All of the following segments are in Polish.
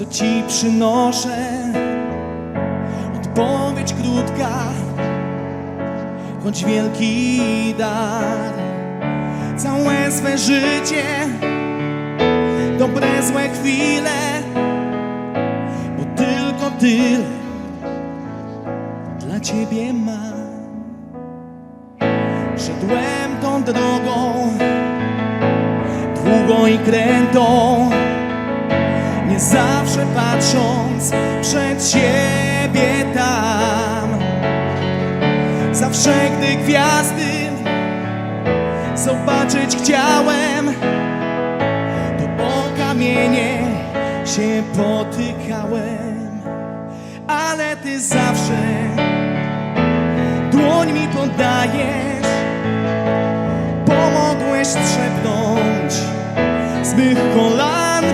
co ci przynoszę. Odpowiedź krótka, choć wielki dar. Całe swe życie, dobre, złe chwile, bo tylko tyle dla ciebie mam. Szedłem tą drogą, długą i krętą, zawsze patrząc przed siebie tam. Zawsze gdy gwiazdy zobaczyć chciałem, to o kamienie się potykałem, ale ty zawsze dłoń mi podajesz, pomogłeś trzepnąć z mych kolan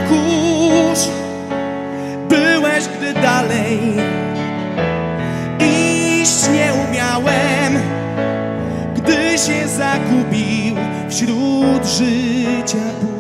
się zagubił wśród życia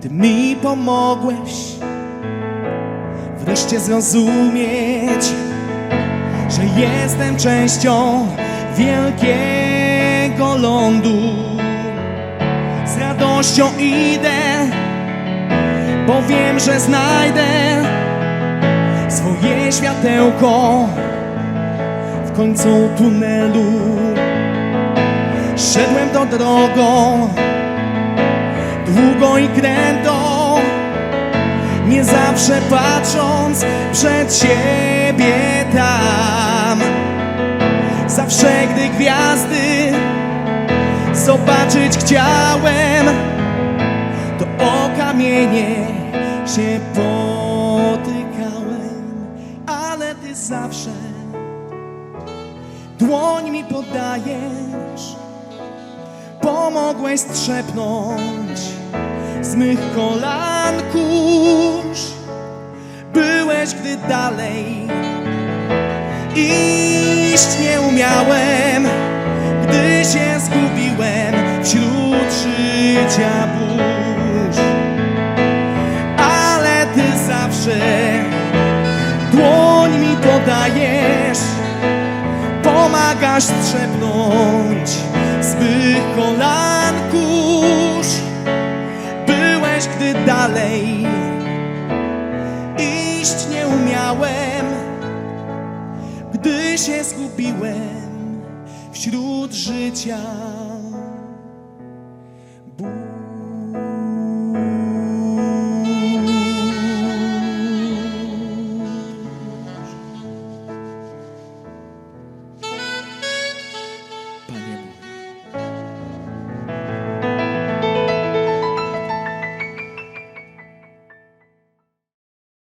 Ty mi pomogłeś wreszcie zrozumieć, że jestem częścią wielkiego lądu. Z radością idę, bo wiem, że znajdę swoje światełko w końcu tunelu. Szedłem tą drogą i krętą, nie zawsze patrząc przed siebie tam. Zawsze gdy gwiazdy zobaczyć chciałem, to o kamienie się potykałem, ale ty zawsze dłoń mi podajesz. Pomogłeś strzepnąć mych kolan kurz. Byłeś, gdy dalej iść nie umiałem, gdy się zgubiłem wśród życia burz. Ale ty zawsze dłoń mi podajesz, pomagasz strzepnąć z mych kolan dalej. Iść nie umiałem, gdy się zgubiłem wśród życia